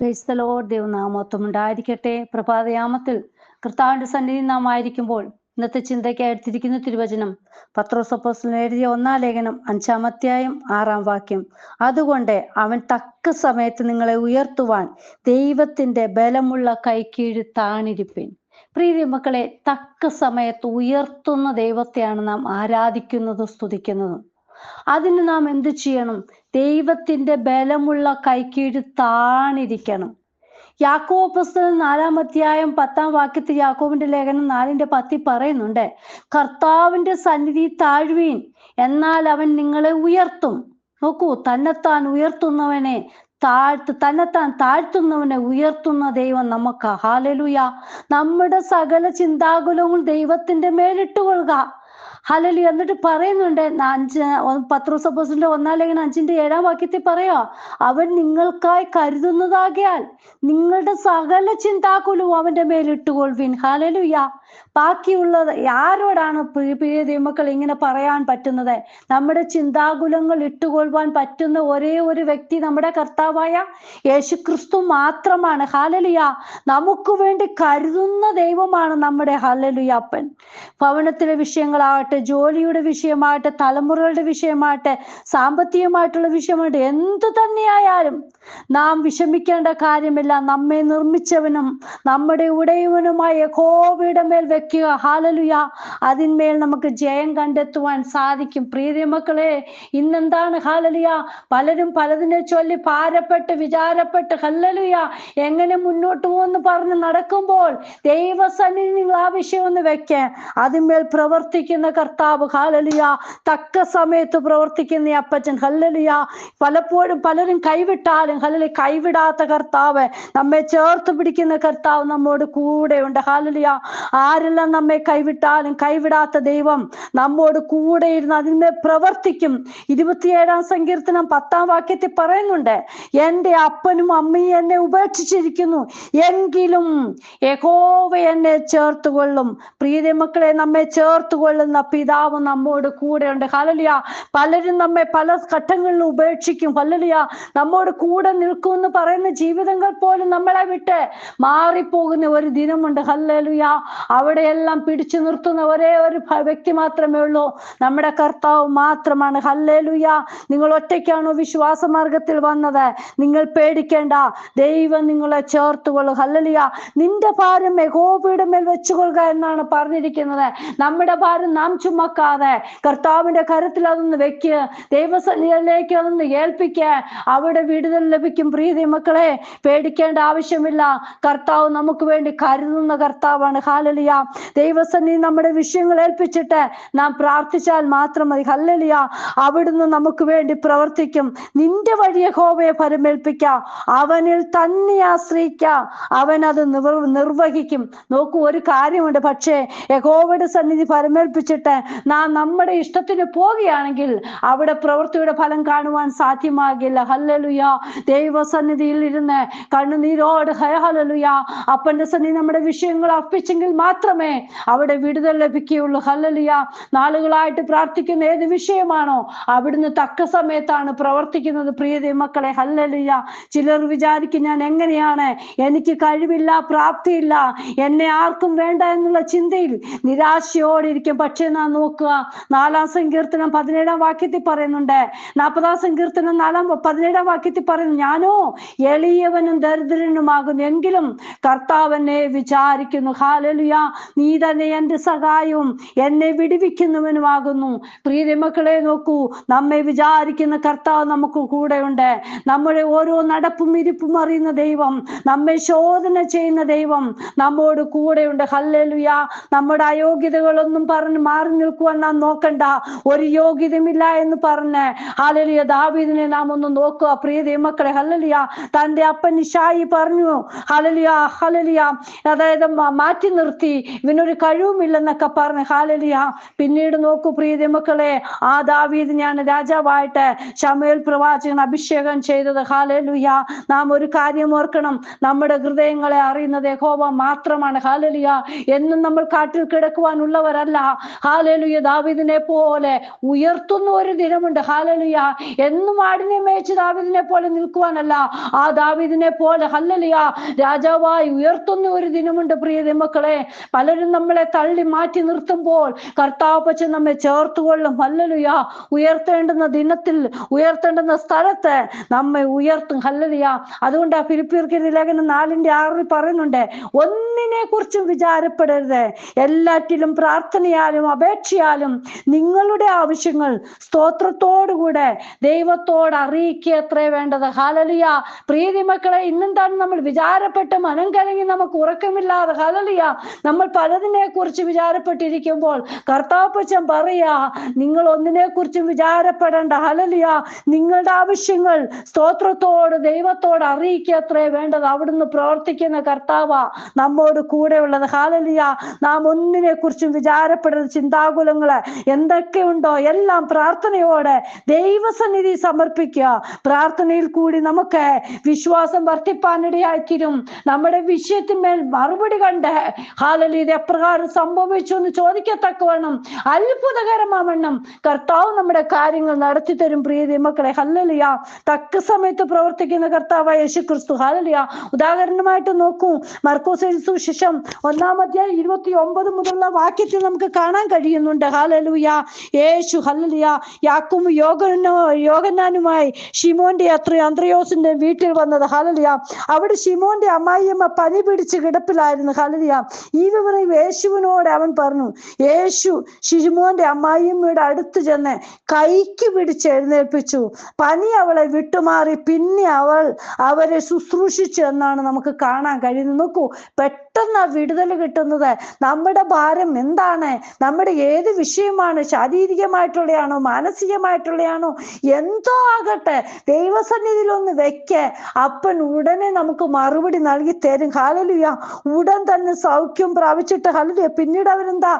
ക്രൈസ്തലോ ദൈവനാമത്വം ഉണ്ടായിരിക്കട്ടെ. പ്രഭാതയാമത്തിൽ കർത്താവിന്റെ സന്നിധി നാം ആയിരിക്കുമ്പോൾ ഇന്നത്തെ ചിന്തയ്ക്കായി എടുത്തിരിക്കുന്ന തിരുവചനം പത്രോസപ്പോസിൽ എഴുതിയ ഒന്നാം ലേഖനം അഞ്ചാം അധ്യായം ആറാം വാക്യം. അതുകൊണ്ട് അവൻ തക്ക സമയത്ത് നിങ്ങളെ ഉയർത്തുവാൻ ദൈവത്തിന്റെ ബലമുള്ള കൈക്കീഴ് താണിരിപ്പിൻ. പ്രീതി മക്കളെ തക്ക സമയത്ത് ഉയർത്തുന്ന ദൈവത്തെയാണ് നാം ആരാധിക്കുന്നതും സ്തുതിക്കുന്നതും. അതിന് നാം എന്ത് ചെയ്യണം? ദൈവത്തിന്റെ ബലമുള്ള കൈക്കീഴ് താണിരിക്കണം. യാക്കോബ് പുസ്തകം നാലാം അധ്യായം പത്താം വാക്യത്തിൽ യാക്കോബിന്റെ ലേഖനം നാലിന്റെ പത്തി പറയുന്നുണ്ട് കർത്താവിന്റെ സന്നിധി താഴ്വീൻ എന്നാൽ അവൻ നിങ്ങളെ ഉയർത്തും. നോക്കൂ തന്നെത്താൻ ഉയർത്തുന്നവനെ താഴ്ത്ത് തന്നെത്താൻ താഴ്ത്തുന്നവനെ ഉയർത്തുന്ന ദൈവം നമുക്ക്. ഹാലലുയ നമ്മുടെ സകല ചിന്താകുലവും ദൈവത്തിന്റെ മേലിട്ടുകൊള്ളുക ഹലലി എന്നിട്ട് പറയുന്നുണ്ട് അഞ്ച് പത്രോസപ്പോസിന്റെ ഒന്നാം ലേഖനം അഞ്ചിന്റെ ഏഴാം വാക്യത്തിൽ പറയാ അവൻ നിങ്ങൾക്കായി കരുതുന്നതാകിയാൽ നിങ്ങളുടെ സകല ചിന്താകുലവും അവന്റെ മേലിട്ടുകൊള്ളുവിൻ ഹലലുയ ബാക്കിയുള്ളത് ആരോടാണ് പ്രിയ ദൈവമക്കൾ ഇങ്ങനെ പറയാൻ പറ്റുന്നത്? നമ്മുടെ ചിന്താകുലങ്ങൾ ഇട്ടുകൊള്ളുവാൻ പറ്റുന്ന ഒരേ ഒരു വ്യക്തി നമ്മുടെ കർത്താവായ യേശുക്രിസ്തു മാത്രമാണ്. ഹാലലുയ നമുക്ക് വേണ്ടി കരുതുന്ന ദൈവമാണ് നമ്മുടെ ഹാലലുയ അപ്പൻ. ഭവനത്തിലെ വിഷയങ്ങളാകട്ടെ ജോലിയുടെ വിഷയമാകട്ടെ തലമുറകളുടെ വിഷയമാകട്ടെ സാമ്പത്തികമായിട്ടുള്ള വിഷയമാകട്ടെ എന്തു തന്നെയായാലും നാം വിഷമിക്കേണ്ട കാര്യമില്ല. നമ്മെ നിർമ്മിച്ചവനും നമ്മുടെ ഉടയവനുമായ കോവിയുടെ മേൽ വെക്കുക. ഹാലലുയ അതിന്മേൽ നമുക്ക് ജയം കണ്ടെത്തുവാൻ സാധിക്കും. പ്രീതി മക്കളെ ഇന്നെന്താണ്? ഹാലലുയ പലരും പലതിനെ ചൊല്ലി ഭാരപ്പെട്ട് വിചാരപ്പെട്ട് ഹല്ലലുയ എങ്ങനെ മുന്നോട്ട് പോകുമെന്ന് പറഞ്ഞ് നടക്കുമ്പോൾ ദൈവസന്നിധി നിങ്ങൾ ആ വിഷയം ഒന്ന് വെക്കേ. അതിന്മേൽ പ്രവർത്തിക്കുന്ന കർത്താവ് ഹാലലിയ. തക്ക സമയത്ത് പ്രവർത്തിക്കുന്ന അപ്പച്ചൻ ഹല്ലലിയ. പലപ്പോഴും പലരും കൈവിട്ടാലും ഹല്ലലി കൈവിടാത്ത കർത്താവ്. നമ്മെ ചേർത്ത് പിടിക്കുന്ന കർത്താവ് നമ്മോട് കൂടെയുണ്ട് ഹാലലിയ. ആരെല്ലാം നമ്മെ കൈവിട്ടാലും കൈവിടാത്ത ദൈവം നമ്മോട് കൂടെ ഇരുന്ന് അതിന്മേൽ പ്രവർത്തിക്കും. ഇരുപത്തിയേഴാം സങ്കീർത്തനം പത്താം വാക്യത്തിൽ പറയുന്നുണ്ട് എന്റെ അപ്പനും അമ്മയും എന്നെ ഉപേക്ഷിച്ചിരിക്കുന്നു. എങ്കിലും യഹോവ എന്നെ ചേർത്തുകൊള്ളും. പ്രീതി മക്കളെ നമ്മെ ചേർത്തുകൊള്ളുന്ന പിതാവ് നമ്മോട് കൂടെയുണ്ട്. ഹലലിയ പലരും നമ്മെ പല ഘട്ടങ്ങളിൽ ഉപേക്ഷിക്കും. ഹലലിയ നമ്മോട് കൂടെ നിൽക്കും എന്ന് പറയുന്ന ജീവിതങ്ങൾ പോലും നമ്മളെ വിട്ട് മാറിപ്പോകുന്ന ഒരു ദിനമുണ്ട്. ഹല്ലലുയ. അവിടെയെല്ലാം പിടിച്ചു നിർത്തുന്ന ഒരേ ഒരു വ്യക്തി മാത്രമേ ഉള്ളൂ. നമ്മുടെ കർത്താവ് മാത്രമാണ്. ഹല്ലേലുയ. നിങ്ങൾ ഒറ്റയ്ക്കാണോ വിശ്വാസ മാർഗത്തിൽ വന്നത്? നിങ്ങൾ പേടിക്കേണ്ട. ദൈവം നിങ്ങളെ ചേർത്തുകൊള്ളു. ഹല്ലലിയ. നിന്റെ ഭാരം യഹോബയുടെ മേൽ വെച്ചുകൊള്ളുക എന്നാണ് പറഞ്ഞിരിക്കുന്നത്. നമ്മുടെ ഭാരം നാം ചുമക്കാതെ കർത്താവിന്റെ കരത്തിൽ അതൊന്ന് വെക്ക്. ദൈവസന്നിധിയിലേക്ക് അതൊന്ന് ഏൽപ്പിക്ക. അവിടെ വിടുതൽ ലഭിക്കും. പ്രീതി മക്കളെ പേടിക്കേണ്ട ആവശ്യമില്ല. കർത്താവ് നമുക്ക് വേണ്ടി കരുതുന്ന കർത്താവാണ്. ഹാലലിയ ദൈവസന്നി നമ്മുടെ വിഷയങ്ങൾ ഏൽപ്പിച്ചിട്ട് നാം പ്രാർത്ഥിച്ചാൽ മാത്രം മതി ഹല്ലലിയ. അവിടുന്ന് നമുക്ക് വേണ്ടി പ്രവർത്തിക്കും. നിന്റെ വഴിയെ ഹോവയെ പരമേൽപ്പിക്കാം. അവനിൽ തന്നെ ആശ്രയിക്ക. അവൻ അത് നിർ നിർവഹിക്കും. നോക്കൂ ഒരു കാര്യമുണ്ട്. പക്ഷേ യഹോവയുടെ സന്നിധി പരമേൽപ്പിച്ചിട്ട് നാം നമ്മുടെ ഇഷ്ടത്തിന് പോവുകയാണെങ്കിൽ അവിടെ പ്രവൃത്തിയുടെ ഫലം കാണുവാൻ സാധ്യമാകില്ല. ഹല്ലലുയ. ദൈവസന്നിധിയിൽ ഇരുന്ന് കണ്ണുനീരോട് ഹയ ഹലലുയ അപ്പന്റെ സന്നിധി നമ്മുടെ വിഷയങ്ങൾ അർപ്പിച്ചെങ്കിൽ മാത്രമേ അവിടെ വിടുതൽ ലഭിക്കുകയുള്ളൂ. ഹല്ലലുയ. നാളുകളായിട്ട് പ്രാർത്ഥിക്കുന്ന ഏത് വിഷയമാണോ അവിടുന്ന് തക്ക സമയത്താണ് പ്രവർത്തിക്കുന്നത്. പ്രിയ മക്കളെ ഹല്ലലുയ. ചിലർ വിചാരിക്കും ഞാൻ എങ്ങനെയാണ്? എനിക്ക് കഴിവില്ല പ്രാപ്തിയില്ല. എന്നെ ആർക്കും വേണ്ട എന്നുള്ള ചിന്തയിൽ നിരാശയോടെ ഇരിക്കും. പക്ഷേ നോക്കുക. നാലാം സങ്കീർത്തനം പതിനേഴാം വാക്യത്തിൽ പറയുന്നുണ്ട്. നാൽപ്പതാം സങ്കീർത്തനം നാലാം പതിനേഴാം വാക്യത്തിൽ പറയുന്നു ഞാനോ എളിയവനും ദരിദ്രനുമാകുന്നു. എങ്കിലും കർത്താവനെ വിചാരിക്കുന്നു. ഹാലലുയ നീ തന്നെ എന്റെ സഹായവും എന്നെ വിടിവിക്കുന്നവനുമാകുന്നു. പ്രിയ മക്കളെ നോക്കൂ. നമ്മെ വിചാരിക്കുന്ന കർത്താവ് നമുക്ക് കൂടെയുണ്ട്. നമ്മുടെ ഓരോ നടപ്പും ഇരിപ്പും അറിയുന്ന ദൈവം നമ്മെ ശോധന ചെയ്യുന്ന ദൈവം നമ്മോട് കൂടെയുണ്ട്. ഹല്ലലുയ. നമ്മുടെ അയോഗ്യതകളൊന്നും പറഞ്ഞ് മാറി നിൽക്കുവാൻ നാം നോക്കണ്ട. ഒരു യോഗ്യതയുമില്ല എന്ന് പറഞ്ഞ്. ഹലലിയ ദാവീദിനെ നാം ഒന്ന് നോക്കുക. പ്രിയ മക്കളെ ഹലലിയ തന്റെ അപ്പൻ ഇഷായി പറഞ്ഞു. ഹലലിയ ഹലലിയ അതായത് മാറ്റി നിർത്തി. ഇവനൊരു കഴിവുമില്ലെന്നൊക്കെ പറഞ്ഞ്. ഹാലലിയ പിന്നീട് നോക്കൂ പ്രിയ മക്കളെ ആ ദാവീദിനെയാണ് രാജാവായിട്ട് ശമേൽ പ്രവാചകൻ അഭിഷേകം ചെയ്തത്. ഹാലലുയ നാം ഒരു കാര്യം ഓർക്കണം. നമ്മുടെ ഹൃദയങ്ങളെ അറിയുന്നത് ഹോവ മാത്രമാണ്. ഹാലലിയ എന്നും നമ്മൾ കാട്ടിൽ കിടക്കുവാനുള്ളവരല്ല. ഹാലലുയ ദാവിദിനെ പോലെ ഉയർത്തുന്ന ഒരു ദിനമുണ്ട്. ഹാലലുയ എന്നും ആടിനെ മേച്ച് ദാവിദിനെ പോലെ നിൽക്കുവാനല്ല. ആ ദാവിദിനെ പോലെ ഹല്ലലിയ രാജാവായി ഉയർത്തുന്ന ഒരു ദിനമുണ്ട് പ്രിയ മക്കളെ പലരും നമ്മളെ തള്ളി മാറ്റി നിർത്തുമ്പോൾ കർത്താപ്പച്ച നമ്മെ ചേർത്തുകൊള്ളും. ഹല്ലലുയ ഉയർത്തേണ്ടുന്ന ദിനത്തിൽ ഉയർത്തേണ്ടുന്ന സ്ഥലത്ത് നമ്മെ ഉയർത്തും. ഹല്ലലിയ അതുകൊണ്ട് ആ ഫിലിപ്പിയർക്ക് ലേഖനം നാലിന്റെ ആറിൽ പറയുന്നുണ്ട് ഒന്നിനെ കുറിച്ചും വിചാരപ്പെടരുത്. എല്ലാറ്റിലും പ്രാർത്ഥനയാലും അപേക്ഷയാലും നിങ്ങളുടെ ആവശ്യങ്ങൾ സ്തോത്രത്തോടുകൂടെ ദൈവത്തോട് അറിയിക്കുക എത്രേ വേണ്ടത്. ഹാലലിയ പ്രീതി മക്കളെ ഇന്നെന്താണ് നമ്മൾ വിചാരപ്പെട്ട് മനം കലങ്ങി നമുക്ക് ഉറക്കമില്ലാതെ ഹാലലിയ നമ്മൾ പലതിനെ കുറിച്ച് വിചാരപ്പെട്ടിരിക്കുമ്പോൾ കർത്താപ്പച്ചൻ പറയാ നിങ്ങൾ ഒന്നിനെ കുറിച്ചും വിചാരപ്പെടേണ്ട. ഹലലിയ നിങ്ങളുടെ ആവശ്യങ്ങൾ സ്തോത്രത്തോട് ദൈവത്തോട് അറിയിക്കുക അത്രേ വേണ്ടത്. അവിടുന്ന് പ്രവർത്തിക്കുന്ന കർത്താവ നമ്മോട് കൂടെ ഉള്ളത് ഹാലലിയ നാം ഒന്നിനെ കുറിച്ചും വിചാരപ്പെടരുത് ചിന്താകുലങ്ങൾ എന്തൊക്കെ ഉണ്ടോ എല്ലാം പ്രാർത്ഥനയോടെ ദൈവസന്നിധി സമർപ്പിക്കുക. പ്രാർത്ഥനയിൽ കൂടി നമുക്ക് വിശ്വാസം വർദ്ധിപ്പാനിടയായിത്തീരും. നമ്മുടെ വിഷയത്തിന്മേൽ മറുപടി കണ്ട് ഹാലലി ഇത് എപ്രകാരം സംഭവിച്ചു എന്ന് ചോദിക്കത്തക്കവണ്ണം അത്ഭുതകരമാവണ്ണം കർത്താവ് നമ്മുടെ കാര്യങ്ങൾ നടത്തി തരും പ്രിയ മക്കളെ. ഹല്ലലിയ തക്ക സമയത്ത് പ്രവർത്തിക്കുന്ന കർത്താവായ യേശു ക്രിസ്തു ഹാലലിയ. ഉദാഹരണമായിട്ട് നോക്കൂ. മർക്കോസ് സുശേഷം ഒന്നാമത്തെ ഇരുപത്തി ഒമ്പത് മുതലുള്ള വാക്യത്തിൽ നമുക്ക് കാണാൻ കഴിയുന്നുണ്ട്. ഹാലലൂയ യേശു ഹല്ലലിയ യാക്കും യോഗനോ യോഗനാനുമായി ഷിമോന്റെ അത്ര അന്ത്രയോസിന്റെ വീട്ടിൽ വന്നത്. ഹാലലിയ അവിടെ ഷിമോന്റെ അമ്മായിയമ്മ പനി പിടിച്ച് കിടപ്പിലായിരുന്നു. ഹാലലിയ ഈ വിവരം യേശുവിനോട് അവൻ പറഞ്ഞു. യേശു ഷിമോന്റെ അമ്മായിയമ്മയുടെ അടുത്ത് ചെന്ന് കൈക്ക് പിടിച്ച് എഴുന്നേൽപ്പിച്ചു. പനി അവളെ വിട്ടുമാറി. പിന്നെ അവൾ അവരെ ശുശ്രൂഷിച്ചു എന്നാണ് നമുക്ക് കാണാൻ കഴിയുന്നത്. നോക്കൂ പെട്ടെന്ന് ആ വിടുതൽ കിട്ടുന്നത്. നമ്മുടെ ഭാരം എന്താണ്? നമ്മുടെ ഏത് വിഷയമാണ്? ശാരീരികമായിട്ടുള്ളയാണോ? മാനസികമായിട്ടുള്ളയാണോ? എന്തോ ആകട്ടെ. ദൈവസന്നിധിയിൽ ഒന്ന് വെക്ക്. അപ്പൻ ഉടനെ നമുക്ക് മറുപടി നൽകി തരും. ഹാലലുയ ഉടൻ തന്നെ സൗഖ്യം പ്രാപിച്ചിട്ട് ഹലലുയ പിന്നീട് അവരെന്താ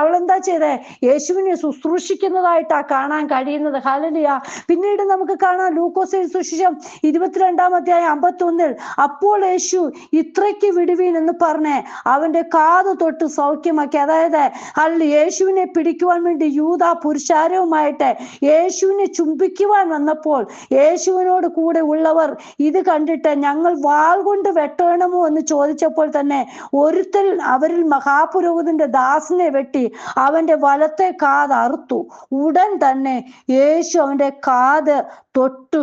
അവളെന്താ ചെയ്തേ? യേശുവിനെ ശുശ്രൂഷിക്കുന്നതായിട്ടാ കാണാൻ കഴിയുന്നത്. ഹലലുയ പിന്നീട് നമുക്ക് കാണാം ലൂക്കോസിൽ സുശിഷം ഇരുപത്തിരണ്ടാം അധ്യായം അമ്പത്തി ഒന്നിൽ അപ്പോൾ യേശു ഇത്രയ്ക്ക് വിടുവീൻ എന്ന് പറഞ്ഞ് അവന്റെ കാത് തൊട്ട് സൗഖ്യമാക്കി. അതായത് അല്ല യേശുവിനെ പിടിക്കുവാൻ വേണ്ടി യൂത പുരുഷാരവുമായിട്ട് യേശുവിനെ ചുംബിക്കുവാൻ വന്നപ്പോൾ യേശുവിനോട് കൂടെ ഉള്ളവർ ഇത് കണ്ടിട്ട് ഞങ്ങൾ വാൾ കൊണ്ട് വെട്ടണമോ എന്ന് ചോദിച്ചപ്പോൾ തന്നെ ഒരുത്തൽ അവരിൽ മഹാപുരോഹിതന്റെ ദാസിനെ വെട്ടി അവന്റെ വലത്തെ കാത് അറുത്തു. ഉടൻ തന്നെ യേശു അവന്റെ കാത് തൊട്ടു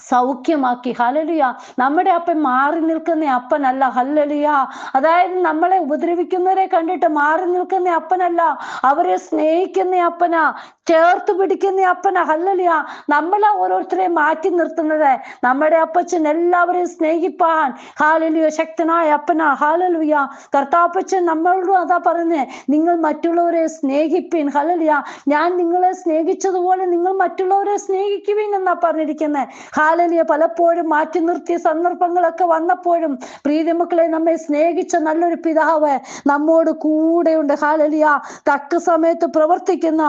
സൗഖ്യമാക്കി. ഹലലിയ നമ്മുടെ അപ്പൻ മാറി നിൽക്കുന്ന അപ്പനല്ല. ഹല്ലലിയ. അതായത് നമ്മളെ ഉപദ്രവിക്കുന്നവരെ കണ്ടിട്ട് മാറി നിൽക്കുന്ന അപ്പനല്ല. അവരെ സ്നേഹിക്കുന്ന അപ്പനാ. ചേർത്ത് പിടിക്കുന്ന അപ്പന ഹല്ലലിയ. നമ്മളെ ഓരോരുത്തരെയും മാറ്റി നിർത്തുന്നത് നമ്മുടെ അപ്പച്ചൻ എല്ലാവരെയും സ്നേഹിപ്പാൻ. ഹാലലിയ ശക്തനായ അപ്പന ഹാലലുയ കർത്താപ്പച്ചൻ നമ്മളോട് അതാ പറയുന്നത് നിങ്ങൾ മറ്റുള്ളവരെ സ്നേഹിപ്പിൻ. ഹലലിയ ഞാൻ നിങ്ങളെ സ്നേഹിച്ചതുപോലെ നിങ്ങൾ മറ്റുള്ളവരെ സ്നേഹിക്കുവിൻ എന്നാ പറഞ്ഞിരിക്കുന്നത് ഹാലലിയ പലപ്പോഴും മാറ്റി നിർത്തിയ സന്ദർഭങ്ങളൊക്കെ വന്നപ്പോഴും പ്രീതിമക്കളെ നമ്മെ സ്നേഹിച്ച നല്ലൊരു പിതാവ് നമ്മോട് കൂടെയുണ്ട്. ഹാലലിയ തക്ക സമയത്ത് പ്രവർത്തിക്കുന്ന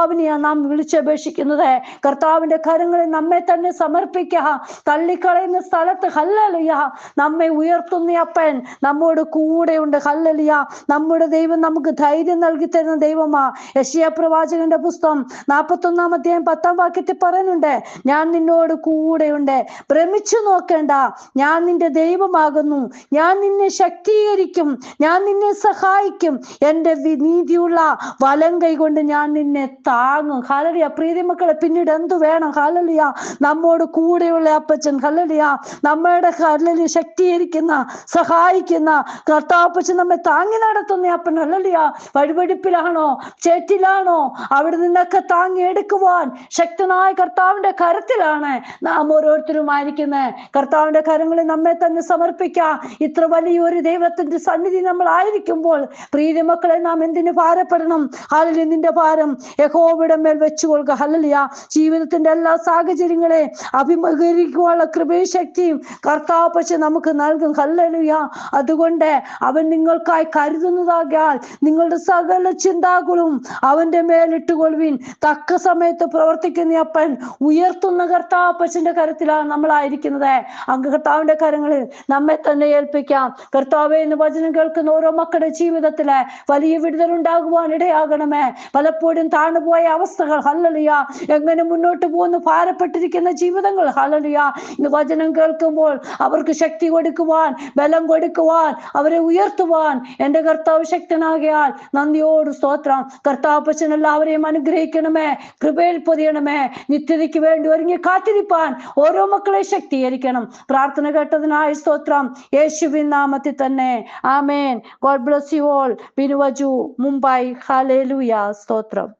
കർത്താവിനെയാണ് നാം വിളിച്ചപേക്ഷിക്കുന്നത്. കർത്താവിന്റെ കരങ്ങളിൽ നമ്മെ തന്നെ സമർപ്പിക്കുക. തള്ളിക്കളയുന്ന സ്ഥലത്ത് ഹല്ലലിയ നമ്മെ ഉയർത്തുന്ന അപ്പൻ നമ്മോട് കൂടെയുണ്ട്. ഹല്ലലിയ നമ്മുടെ ദൈവം നമുക്ക് ധൈര്യം നൽകി തരുന്ന ദൈവമാ. യശിയ പ്രവാചകന്റെ പുസ്തകം നാൽപ്പത്തൊന്നാം അധ്യായം പത്താം വാക്യത്തിൽ പറയുന്നുണ്ട് ഞാൻ നിന്നോട് കൂടെയുണ്ട്. ഭ്രമിച്ചു നോക്കേണ്ട. ഞാൻ നിന്റെ ദൈവമാകുന്നു. ഞാൻ നിന്നെ ശക്തീകരിക്കും. ഞാൻ നിന്നെ സഹായിക്കും. എന്റെ നീതിയുള്ള വലം കൈ കൊണ്ട് ഞാൻ നിന്നെ താങ്ങും. ഹലലിയ പ്രീതി മക്കളെ പിന്നീട് എന്തു വേണം? ഹലലിയ നമ്മോട് കൂടെയുള്ള അപ്പച്ചൻ ഹലലിയ നമ്മുടെ ഹലലി ശക്തീകരിക്കുന്ന സഹായിക്കുന്ന കർത്താപ്പച്ചൻ നമ്മെ താങ്ങി നടത്തുന്ന അപ്പൻ ഹലലിയ വഴിപടിപ്പിലാണോ? ചേറ്റിലാണോ? അവിടെ നിന്നൊക്കെ താങ്ങി എടുക്കുവാൻ ശക്തനായ കർത്താവിന്റെ കരത്തിലാണ് നാം ഓരോരുത്തരും ആയിരിക്കുന്നത് കർത്താവിന്റെ കരങ്ങളിൽ നമ്മെ തന്നെ സമർപ്പിക്കാം. ഇത്ര വലിയൊരു ദൈവത്തിന്റെ സന്നിധി നമ്മൾ ആയിരിക്കുമ്പോൾ പ്രീതി മക്കളെ നാം എന്തിനു ഭാരപ്പെടണം? ഹാലലി നിന്റെ ഭാരം യഹോ യഹോവയുടെ മേൽ വെച്ചുകൊള്ളുക. ഹല്ലേലൂയ. ജീവിതത്തിന്റെ എല്ലാ സാഹചര്യങ്ങളെ അഭിമുഖീകരിക്കുവാനുള്ള കൃപയും ശക്തിയും കർത്താവ് പക്ഷെ നമുക്ക് നൽകും. ഹല്ലേലൂയ. അതുകൊണ്ട് അവൻ നിങ്ങൾക്കായി കരുതുന്നതാകാൽ നിങ്ങളുടെ സകല ചിന്താകളും അവന്റെ മേലിട്ടുകൊള്ളുവിൻ തക്ക സമയത്ത് പ്രവർത്തിക്കുന്ന അപ്പൻ ഉയർത്തുന്ന കർത്താപ്പച്ചന്റെ കരത്തിലാണ് നമ്മളായിരിക്കുന്നത്. അങ്ങ് കർത്താവിന്റെ കരങ്ങളിൽ നമ്മെ തന്നെ ഏൽപ്പിക്കാം. കർത്താവെ എന്ന് വചനം കേൾക്കുന്ന ഓരോ മക്കളുടെ ജീവിതത്തിലെ വലിയ വിടുതൽ ഉണ്ടാകുവാൻ ഇടയാകണമേ. പലപ്പോഴും താണുപോയ അവസ്ഥകൾ. ഹല്ലലിയ. എങ്ങനെ മുന്നോട്ട് പോകുന്നു? ഭാരപ്പെട്ടിരിക്കുന്ന ജീവിതങ്ങൾ. ഹല്ലലിയ. ഇന്ന് വചനം കേൾക്കുമ്പോൾ അവർക്ക് ശക്തി കൊടുക്കുവാൻ ബലം കൊടുക്കുവാൻ അവരെ ഉയർത്തുവാൻ എന്റെ കർത്താവ് ശക്തനാകിയാൽ നന്ദിയോട് സ്തോത്രം. കർത്താപ്പച്ചൻ എല്ലാവരെയും അനുഗ്രഹിക്കണമേ. കൃപയിൽ പൊതിയണമേ. നിത്യതയ്ക്ക് വേണ്ടി ഒരുങ്ങി കാത്തിരിപ്പാൻ ഓരോ മക്കളെ ശക്തീകരിക്കണം. പ്രാർത്ഥന കേട്ടതിനായി സ്തോത്രം. യേശുവിൻ നാമത്തിൽ തന്നെ. Amen. God bless you all. ബിനുവജു Mumbai hallelujah സ്തോത്രം.